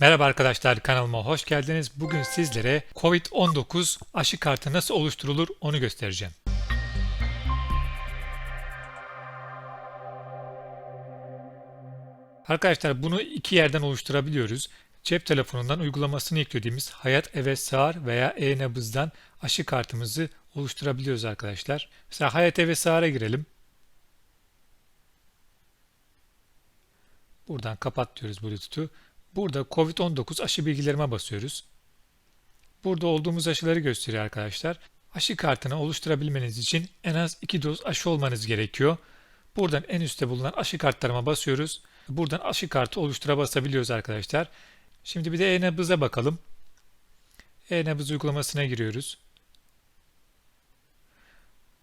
Merhaba arkadaşlar kanalıma hoş geldiniz. Bugün sizlere COVID-19 aşı kartı nasıl oluşturulur onu göstereceğim. Arkadaşlar bunu iki yerden oluşturabiliyoruz. Cep telefonundan uygulamasını yüklediğimiz Hayat Eve Sağır veya e-nabızdan aşı kartımızı oluşturabiliyoruz arkadaşlar. Mesela Hayat Eve Sağır'a girelim. Buradan kapat diyoruz Bluetooth'u. Burada COVID-19 aşı bilgilerime basıyoruz. Burada olduğumuz aşıları gösteriyor arkadaşlar. Aşı kartını oluşturabilmeniz için en az 2 doz aşı olmanız gerekiyor. Buradan en üstte bulunan aşı kartlarıma basıyoruz. Buradan aşı kartı oluştura basabiliyoruz arkadaşlar. Şimdi bir de e-nabıza bakalım. E-nabız uygulamasına giriyoruz.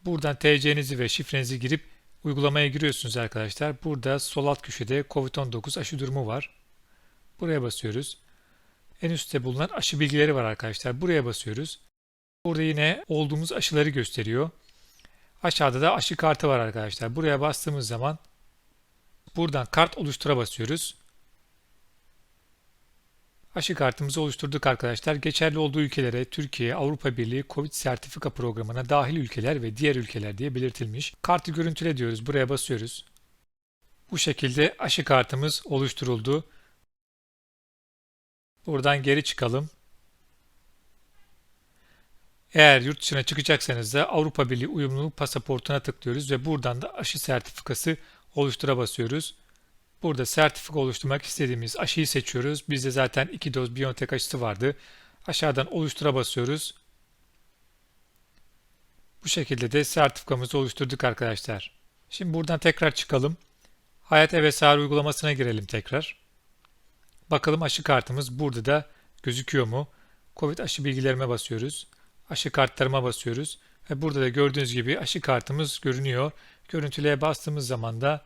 Buradan TC'nizi ve şifrenizi girip uygulamaya giriyorsunuz arkadaşlar. Burada sol alt köşede COVID-19 aşı durumu var. Buraya basıyoruz. En üstte bulunan aşı bilgileri var arkadaşlar. Buraya basıyoruz. Burada yine olduğumuz aşıları gösteriyor. Aşağıda da aşı kartı var arkadaşlar. Buraya bastığımız zaman buradan kart oluştura basıyoruz. Aşı kartımızı oluşturduk arkadaşlar. Geçerli olduğu ülkelere Türkiye, Avrupa Birliği COVID sertifika programına dahil ülkeler ve diğer ülkeler diye belirtilmiş. Kartı görüntüle diyoruz. Buraya basıyoruz. Bu şekilde aşı kartımız oluşturuldu. Buradan geri çıkalım. Eğer yurt dışına çıkacaksanız da Avrupa Birliği uyumluluk pasaportuna tıklıyoruz ve buradan da aşı sertifikası oluştura basıyoruz. Burada sertifika oluşturmak istediğimiz aşıyı seçiyoruz. Bizde zaten 2 doz BioNTech aşısı vardı. Aşağıdan oluştura basıyoruz. Bu şekilde de sertifikamızı oluşturduk arkadaşlar. Şimdi buradan tekrar çıkalım. Hayat Eve Sağır uygulamasına girelim tekrar. Bakalım aşı kartımız burada da gözüküyor mu? Covid aşı bilgilerime basıyoruz. Aşı kartlarıma basıyoruz. Ve burada da gördüğünüz gibi aşı kartımız görünüyor. Görüntüleye bastığımız zaman da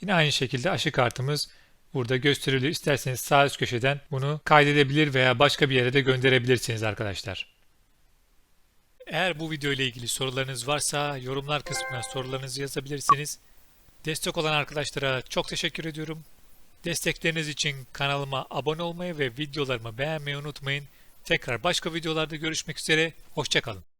yine aynı şekilde aşı kartımız burada gösteriliyor. İsterseniz sağ üst köşeden bunu kaydedebilir veya başka bir yere de gönderebilirsiniz arkadaşlar. Eğer bu video ile ilgili sorularınız varsa yorumlar kısmına sorularınızı yazabilirsiniz. Destek olan arkadaşlara çok teşekkür ediyorum. Destekleriniz için kanalıma abone olmayı ve videolarımı beğenmeyi unutmayın. Tekrar başka videolarda görüşmek üzere. Hoşçakalın.